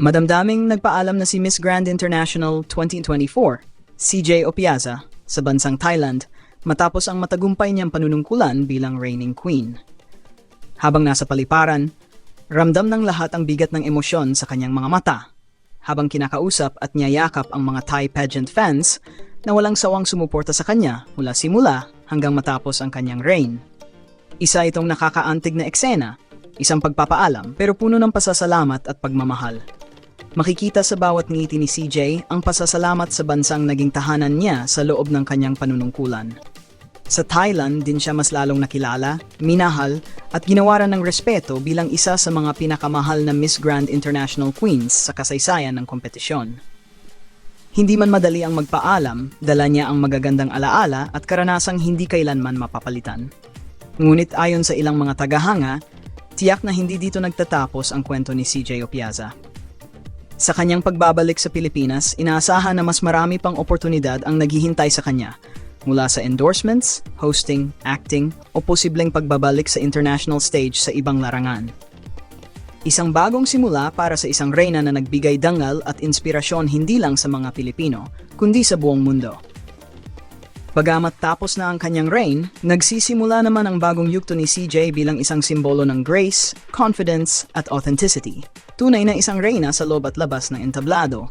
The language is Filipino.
Madamdaming nagpaalam na si Miss Grand International 2024, CJ Opiaza, sa bansang Thailand matapos ang matagumpay niyang panunungkulan bilang reigning queen. Habang nasa paliparan, ramdam ng lahat ang bigat ng emosyon sa kanyang mga mata habang kinakausap at niyayakap ang mga Thai pageant fans na walang sawang sumuporta sa kanya mula simula hanggang matapos ang kanyang reign. Isa itong nakakaantig na eksena, isang pagpapaalam pero puno ng pasasalamat at pagmamahal. Makikita sa bawat ngiti ni CJ ang pasasalamat sa bansang naging tahanan niya sa loob ng kanyang panunungkulan. Sa Thailand din siya mas lalong nakilala, minahal at ginawaran ng respeto bilang isa sa mga pinakamahal na Miss Grand International Queens sa kasaysayan ng kompetisyon. Hindi man madali ang magpaalam, dala niya ang magagandang alaala at karanasang hindi kailanman mapapalitan. Ngunit ayon sa ilang mga tagahanga, tiyak na hindi dito nagtatapos ang kwento ni CJ Opiaza. Sa kanyang pagbabalik sa Pilipinas, inaasahan na mas marami pang oportunidad ang naghihintay sa kanya mula sa endorsements, hosting, acting o posibleng pagbabalik sa international stage sa ibang larangan. Isang bagong simula para sa isang reyna na nagbigay dangal at inspirasyon hindi lang sa mga Pilipino, kundi sa buong mundo. Bagamat tapos na ang kanyang reign, nagsisimula naman ang bagong yugto ni CJ bilang isang simbolo ng grace, confidence at authenticity. Tunay na isang reyna sa loob at labas ng entablado.